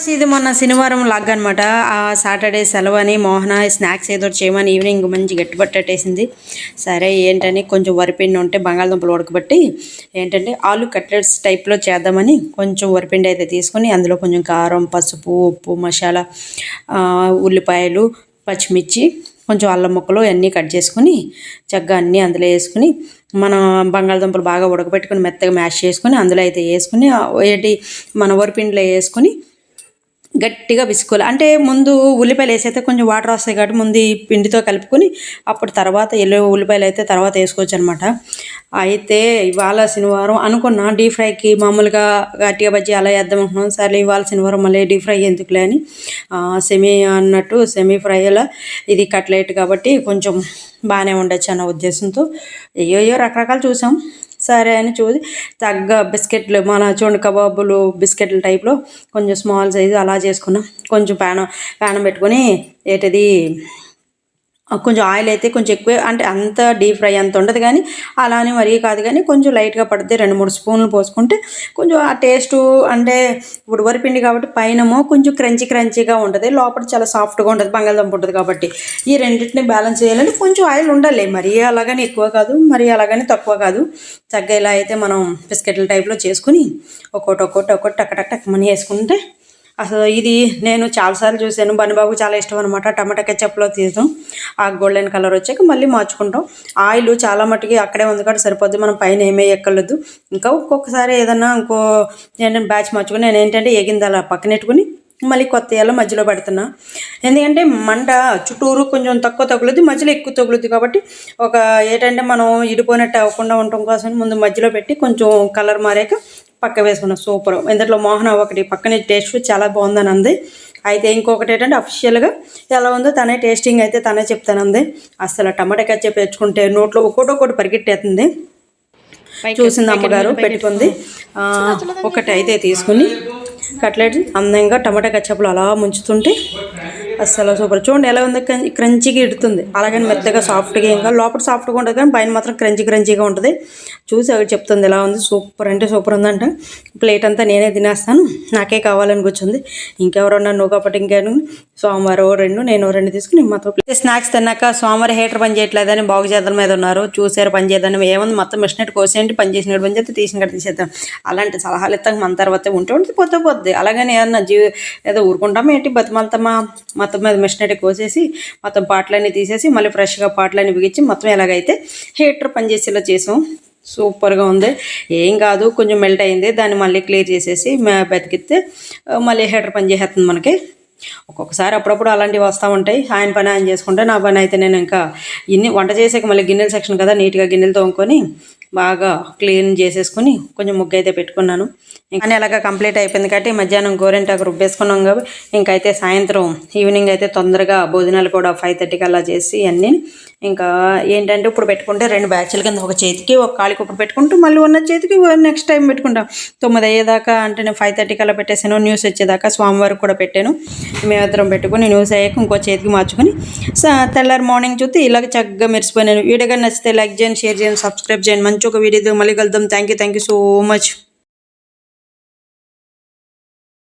Viewers ఇది మొన్న శనివారం లాగ్ అనమాట ఆ సాటర్డే సెలవు అని మోహన స్నాక్స్ ఏదో చేయమని ఈవినింగ్ మంచి గట్టిపట్టేసింది సరే ఏంటని కొంచెం వరిపిండి ఉంటే బంగాళదుంపలు ఉడకబట్టి ఏంటంటే ఆలు కట్లెట్స్ టైప్లో చేద్దామని కొంచెం వరిపిండి అయితే తీసుకొని అందులో కొంచెం కారం పసుపు ఉప్పు మసాలా ఉల్లిపాయలు పచ్చిమిర్చి కొంచెం అల్లం ముక్కలు అన్నీ కట్ చేసుకుని చక్కగా అన్నీ అందులో వేసుకుని మన బంగాళదుంపలు బాగా ఉడకబెట్టుకుని మెత్తగా మ్యాష్ చేసుకుని అందులో అయితే వేసుకుని ఏంటి మన వరిపిండిలో వేసుకుని గట్టిగా పిసుకోవాలి. అంటే ముందు ఉల్లిపాయలు వేసైతే కొంచెం వాటర్ వస్తాయి కాబట్టి ముందు ఈ పిండితో కలుపుకొని అప్పుడు తర్వాత ఎల్లు ఉల్లిపాయలు అయితే తర్వాత వేసుకోవచ్చు అనమాట అయితే ఇవాళ శనివారం అనుకున్నా డీప్ ఫ్రైకి మామూలుగా గట్టిగా బజ్జీ అలా వేద్దాం అనుకున్నాం సరే ఇవాళ శనివారం మళ్ళీ డీప్ ఫ్రై ఎందుకులే అని సెమీ అన్నట్టు సెమీ ఫ్రై అలా ఇది కట్లెట్ కాబట్టి కొంచెం బాగానే ఉండొచ్చు అన్న ఉద్దేశంతో. ఏయో రకరకాలు చూసాం. సరే అని చూసి తగ్గ బిస్కెట్లు మన చూడండి కబాబులు బిస్కెట్ల టైప్లో కొంచెం స్మాల్ సైజు అలా చేసుకున్నాం. కొంచెం ప్యానం ప్యానం పెట్టుకొని ఏంటది కొంచెం ఆయిల్ అయితే కొంచెం ఎక్కువ అంటే అంత డీప్ ఫ్రై అంత ఉండదు కానీ అలానే మరీ కాదు కానీ కొంచెం లైట్గా పడితే రెండు మూడు స్పూన్లు పోసుకుంటే కొంచెం ఆ టేస్ట్ అంటే ఇప్పుడు వరిపిండి కాబట్టి పైనమో కొంచెం క్రంచీ క్రంచీగా ఉంటుంది లోపల చాలా సాఫ్ట్గా ఉంటుంది బంగాళదుంప ఉంటుంది కాబట్టి ఈ రెండింటిని బ్యాలెన్స్ చేయాలంటే కొంచెం ఆయిల్ ఉండాలి. మరీ అలాగని ఎక్కువ కాదు మరీ అలాగని తక్కువ కాదు. చక్కగా ఇలా అయితే మనం బిస్కెట్ల టైప్లో చేసుకుని ఒక్కోటి ఒక్కోటి ఒక్కోటి టక్ టక్ టక్ మనీ వేసుకుంటే అసలు ఇది నేను చాలాసార్లు చూశాను. బనిబాబు చాలా ఇష్టం అనమాట టమాటా కెచ్చప్లో తీసాం ఆ గోల్డెన్ కలర్ వచ్చాక మళ్ళీ మార్చుకుంటాం. ఆయిల్ చాలా మట్టుకి అక్కడే ఉంది కాబట్టి సరిపోద్ది. మనం పైన ఏమీ ఎక్కర్లేదు ఇంకా ఒక్కొక్కసారి ఏదన్నా ఇంకో నేను బ్యాచ్ మార్చుకుని నేను ఏంటంటే ఎగింది అలా పక్కనెట్టుకుని మళ్ళీ కొత్త ఏళ్ళ మధ్యలో పెడుతున్నా. ఎందుకంటే మంట చుట్టూరు కొంచెం తక్కువ తగులుద్ది మధ్యలో ఎక్కువ తగులుద్ది కాబట్టి ఒక ఏంటంటే మనం ఇడిపోయినట్టు అవ్వకుండా ఉండటం కోసం ముందు మధ్యలో పెట్టి కొంచెం కలర్ మారాక పక్క వేసుకున్నాం సూపర్. ఇందులో మోహన ఒకటి పక్కనే టేస్ట్ చాలా బాగుందని అంది అయితే ఇంకొకటి ఏంటంటే అఫిషియల్గా ఎలా ఉందో తనే టేస్టింగ్ అయితే తనే చెప్తానంది. అసలు టమాటా కచ్చే పెంచుకుంటే నోట్లో ఒక్కోటి ఒక్కోటి పరిగెట్టేస్తుంది చూసింది అమ్మగారు పెట్టుకుంది. ఒకటి అయితే తీసుకుని కట్లెట్ అందంగా టమాటా కచ్చప్పులు అలా ముంచుతుంటే అసలు సూపర్ చూడండి ఎలా ఉంది క్రం- క్రంచీగా ఇడుతుంది. అలాగని మెత్తగా సాఫ్ట్గా ఇంకా లోపల సాఫ్ట్గా ఉంటుంది కానీ పైన మాత్రం క్రంచీ క్రంచీగా ఉంటుంది. చూసి అక్కడ చెప్తుంది ఎలా ఉంది. సూపర్ అంటే సూపర్ ఉందంట. ప్లేట్ అంతా నేనే తినేస్తాను. నాకే కావాలని కూర్చుంది ఇంకెవరన్నా నువ్వు కాబట్టి ఇంకేను. సోమవారం రెండు నేను రెండు తీసుకుని మొత్తం స్నాక్స్ తిన్నాక సోమవారం హీటర్ పని చేయట్లేదని బాగు చేద్దాం మీద ఉన్నారు. చూసారు పని చేద్దాం ఏముంది? మొత్తం మిషనెట్ కోసేయండి పని చేసినట్టు పని చేస్తే తీసిన కట్ట తీసేద్దాం. అలాంటి సలహాలు ఇస్తాం మన తర్వాత ఉంటే ఉంటే పోతే పోద్ది. అలాగని ఏమన్నా జీవి ఏదో ఊరుకుంటామా ఏంటి? బతిమాలతామా? మొత్తం మీద మిషనరీ కోసేసి మొత్తం పాటలన్నీ తీసేసి మళ్ళీ ఫ్రెష్గా పాటలన్నీ బిగించి మొత్తం ఎలాగైతే హీటర్ పనిచేసేలా చేసాం. సూపర్గా ఉంది. ఏం కాదు కొంచెం మెల్ట్ అయింది. దాన్ని మళ్ళీ క్లియర్ చేసేసి బతికితే మళ్ళీ హీటర్ పని చేసేస్తుంది మనకి. ఒక్కొక్కసారి అప్పుడప్పుడు అలాంటివి వస్తూ ఉంటాయి. ఆయన పని ఆయన చేసుకుంటే నా పని అయితే నేను ఇంకా ఇన్ని వంట చేసాక మళ్ళీ గిన్నెల సెక్షన్ కదా నీట్గా గిన్నెలు తోముకొని బాగా క్లీన్ చేసేసుకొని కొంచెం ముగ్గు అయితే పెట్టుకున్నాను. కానీ అలాగా కంప్లీట్ అయిపోయింది కాబట్టి మధ్యాహ్నం గోరెంటాకు రుబ్బేసుకున్నాం కాబట్టి ఇంకైతే సాయంత్రం ఈవినింగ్ అయితే తొందరగా భోజనాలు కూడా ఫైవ్ థర్టీకి అలా చేసి అన్నీ. ఇంకా ఏంటంటే ఇప్పుడు పెట్టుకుంటే రెండు బ్యాచ్ల కింద ఒక చేతికి ఒక కాలికి ఒకటి పెట్టుకుంటూ మళ్ళీ ఉన్న చేతికి నెక్స్ట్ టైం పెట్టుకుంటాం. తొమ్మిది అయ్యేదాకా అంటే నేను ఫైవ్ థర్టీకి అలా పెట్టేసాను. న్యూస్ వచ్చేదాకా స్వామివారికి కూడా పెట్టాను. మేమిద్దరం పెట్టుకుని న్యూస్ అయ్యాక ఇంకో చేతికి మార్చుకొని తెల్లారి మార్నింగ్ చూస్తే ఇలాగ చక్కగా మెరిసిపోయినాను. వీడియో కానీ నచ్చితే లైక్ చేయండి షేర్ చేయండి సబ్స్క్రైబ్ చేయండి. మంచి ఒక వీడియో మళ్ళీ కలుద్దాం thank you thank you so much